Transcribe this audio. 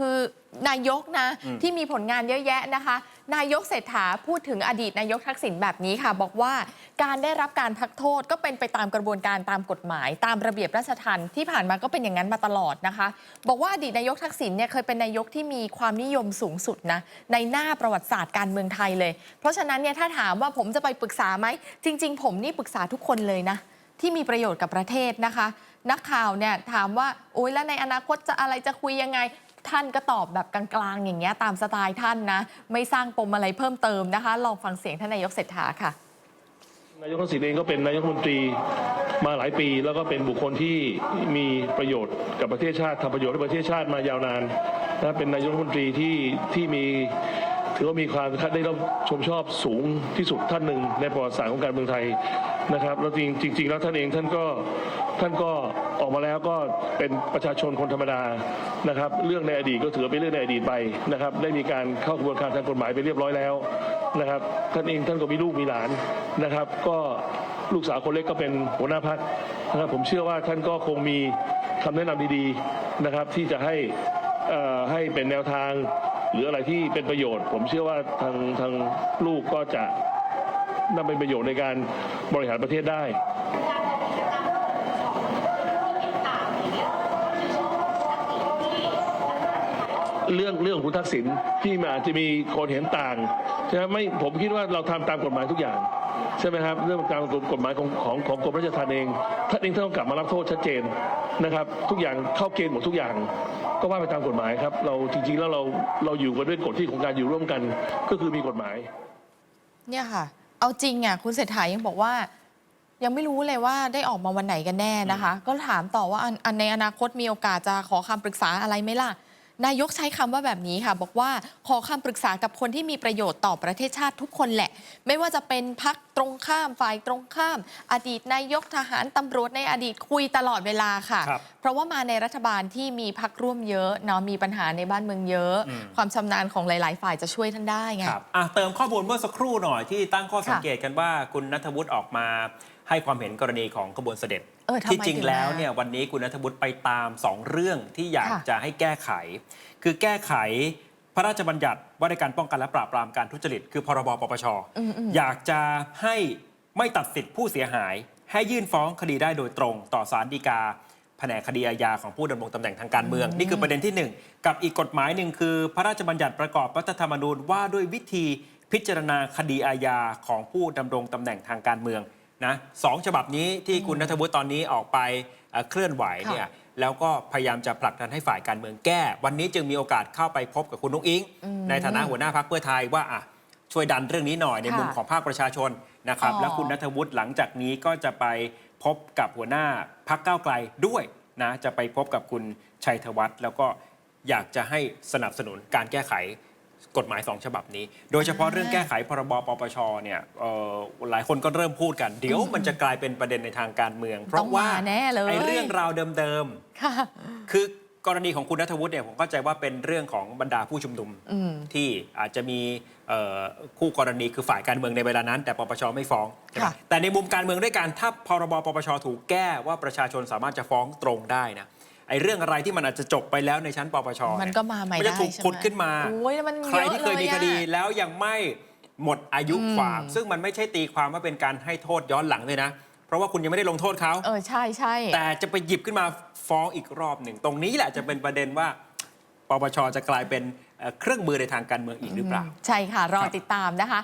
คือนายกนะอืมที่มีผลงานเยอะแยะนะคะ นายกเศรษฐาพูดถึงอดีตนายกทักษิณแบบนี้ค่ะ บอกว่าการได้รับการพักโทษก็เป็นไปตามกระบวนการตามกฎหมาย ตามระเบียบราชทัณฑ์ที่ผ่านมาก็เป็นอย่างนั้นมาตลอดนะคะ บอกว่าอดีตนายกทักษิณเนี่ยเคยเป็นนายกที่มีความนิยมสูงสุดนะในหน้าประวัติศาสตร์การเมืองไทยเลย เพราะฉะนั้นเนี่ยถ้าถามว่าผมจะไปปรึกษาไหมจริง ๆ ผมนี่ปรึกษาทุกคนเลยนะที่มีประโยชน์กับประเทศนะคะ นักข่าวเนี่ยถามว่าโอ๊ยแล้วในอนาคตจะอะไรจะคุยยังไง ท่านก็ตอบแบบกลางๆ อย่างเงี้ยตามสไตล์ท่านนะ ไม่สร้างปมอะไรเพิ่มเติมนะคะ ลองฟังเสียงท่านนายกเศรษฐาค่ะนายกทักษิณเองก็เป็นนายกมนตรีมาหลายปี แล้วก็เป็นบุคคลที่มีประโยชน์กับประเทศชาติทำประโยชน์ให้ประเทศชาติมายาวนานนะเป็นนายกรัฐมนตรีที่ที่มี ถือว่ามีความได้รับชมชอบสูงที่สุดท่านหนึ่งในประวัติศาสตร์ของการเมืองไทยนะครับ แล้วจริงจริงแล้วท่านเองท่านก็ท่านก็ออกมาแล้วก็เป็นประชาชนคนธรรมดานะครับ เรื่องในอดีตก็ถือเป็นเรื่องในอดีตไปนะครับ ได้มีการเข้ากระบวนการทางกฎหมายไปเรียบร้อยแล้วนะครับ ท่านเองท่านก็มีลูกมีหลานนะครับ ก็ลูกสาวคนเล็กก็เป็นหัวหน้าพักนะครับ ผมเชื่อว่าท่านก็คงมีคำแนะนำดีๆนะครับ ที่จะให้อ่อให้เป็นแนวทาง หรืออะไรที่เป็นประโยชน์ ผมเชื่อว่าทางทางลูกก็จะนำเป็นประโยชน์ในการบริหารประเทศได้เรื่องเรื่องคุณทักษิณที่มาจะมีคนเห็นต่างใช่ไหมไม่ผมคิดว่าเราทำตามกฎหมายทุกอย่าง ใช่ไหมครับ เรื่องตามกฎหมายของของของกรมราชทัณฑ์เองท่านเองท่านต้องกลับมารับโทษชัดเจนนะครับ ทุกอย่างเข้าเกณฑ์หมดทุกอย่าง ก็ว่าไปตามกฎหมายครับ เราจริงๆแล้วเราเราอยู่กันด้วยกฎที่ของการอยู่ร่วมกัน ก็คือมีกฎหมาย เนี่ยค่ะ เอาจริงอะคุณเศรษฐายังบอกว่า ยังไม่รู้เลยว่าได้ออกมาวันไหนกันแน่นะคะ ก็ถามต่อว่าอันอันในอนาคตมีโอกาสจะขอคำปรึกษาอะไรไหมล่ะ นายกใช้คำว่าแบบนี้ค่ะ บอกว่าขอคำปรึกษากับคนที่มีประโยชน์ต่อประเทศชาติทุกคนแหละ ไม่ว่าจะเป็นพักตรงข้ามฝ่ายตรงข้าม อดีตนายกทหารตำรวจในอดีตคุยตลอดเวลาค่ะครับเพราะว่ามาในรัฐบาลที่มีพักร่วมเยอะเนาะมีปัญหาในบ้านเมืองเยอะอืมความชำนาญของหลาย ๆ ฝ่ายจะช่วยท่านได้ไงครับอะเติมข้อมูลเมื่อสักครู่หน่อยที่ตั้งข้อสังเกตกันว่าคุณนัทวุฒิออกมาให้ความเห็นกรณีของขบวนเสด็จเออ ทำไมที่จริงถึงแล้วมาเนี่ยวันนี้คุณนัทวุฒิไปตามสองเรื่องที่อยากค่ะจะให้แก้ไข คือแก้ไขพระราชบัญญัติว่าด้วยการป้องกันและปราบปรามการทุจริต คือพรบปปชอืมๆอยากจะให้ไม่ตัดสิทธิผู้เสียหาย ให้ยื่นฟ้องคดีได้โดยตรง ต่อศาลฎีกาแผนกคดีอาญาของผู้ดำรงตำแหน่งทางการเมือง นี่คือประเด็นที่หนึ่งกับอีกกฎหมายหนึ่งคือ พระราชบัญญัติประกอบรัฐธรรมนูญว่าด้วยวิธีพิจารณาคดีอาญาของผู้ดำรงตำแหน่งทางการเมือง นะสองฉบับนี้ที่คุณนัทวุฒิตอนนี้ออกไปเอ่อเคลื่อนไหวเนี่ยแล้วก็พยายามจะผลักดันให้ฝ่ายการเมืองแก้ วันนี้จึงมีโอกาสเข้าไปพบกับคุณนุ้งอิงอืมในฐานะหัวหน้าพรรคเพื่อไทยว่าอะช่วยดันเรื่องนี้หน่อยในค่ะมุมของภาคประชาชนนะครับอ๋อแล้วคุณนัทวุฒิหลังจากนี้ก็จะไปพบกับหัวหน้าพักก้าวไกลด้วยนะจะไปพบกับคุณชัยธวัฒน์แล้วก็อยากจะให้สนับสนุนการแก้ไข กฎหมายสองฉบับนี้ โดยเฉพาะเรื่องแก้ไขพรบปปชเนี่ยเอ่อหลายคนก็เริ่มพูดกัน เดี๋ยวมันจะกลายเป็นประเด็นในทางการเมือง เพต้อราะงว่ามาแน่เลย ไอ้เรื่องราวเดิมค่ะ ๆ คือกรณีของคุณนัทวุฒิเนี่ยผมเข้าใจว่าเป็นเรื่องของบรรดาผู้ชุมนุม อืม ที่อาจจะมีเอ่อคู่กรณีคือฝ่ายการเมืองในเวลานั้น แต่ปปชไม่ฟ้องใช่ไหมค่ะ แต่ในมุมการเมืองด้วยกันถ้าพรบปปชถูกแก้ว่าประชาชนสามารถจะฟ้องตรงได้นะ ไอ้เรื่องอะไรที่มันอาจจะจบไปแล้วในชั้นปปชมันเยก็มาใหม่มันจะได้ถูกใช่ไหมขุดขึ้นมาโอ้ยแล้วมันใครที่เคยมีคดีเอะเลยอะแล้วยังไม่หมดอายุอืมความ ซึ่งมันไม่ใช่ตีความว่าเป็นการให้โทษย้อนหลังเลยนะ เพราะว่าคุณยังไม่ได้ลงโทษเขาเออใช่ใช่แต่จะไปหยิบขึ้นมาฟ้องอีกรอบหนึ่ง ตรงนี้แหละจะเป็นประเด็นว่าปปชจะกลายเป็นเอ่อเครื่องมือในทางการเมืองอีกหรือเปล่า ใช่ค่ะ รอครับติดตามนะคะ